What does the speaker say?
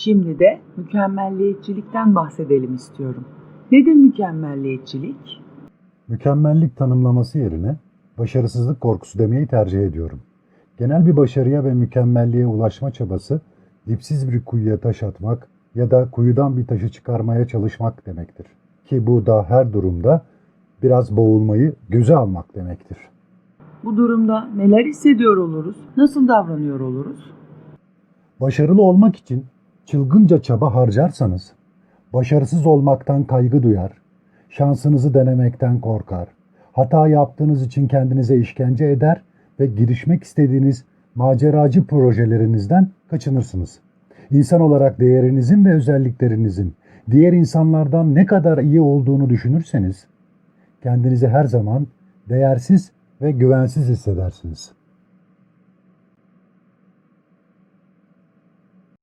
Şimdi de mükemmelliyetçilikten bahsedelim istiyorum. Nedir mükemmelliyetçilik? Mükemmellik tanımlaması yerine başarısızlık korkusu demeyi tercih ediyorum. Genel bir başarıya ve mükemmelliğe ulaşma çabası dipsiz bir kuyuya taş atmak ya da kuyudan bir taşı çıkarmaya çalışmak demektir. Ki bu da her durumda biraz boğulmayı göze almak demektir. Bu durumda neler hissediyor oluruz? Nasıl davranıyor oluruz? Başarılı olmak için çılgınca çaba harcarsanız, başarısız olmaktan kaygı duyar, şansınızı denemekten korkar, hata yaptığınız için kendinize işkence eder ve girişmek istediğiniz maceracı projelerinizden kaçınırsınız. İnsan olarak değerinizin ve özelliklerinizin diğer insanlardan ne kadar iyi olduğunu düşünürseniz, kendinizi her zaman değersiz ve güvensiz hissedersiniz.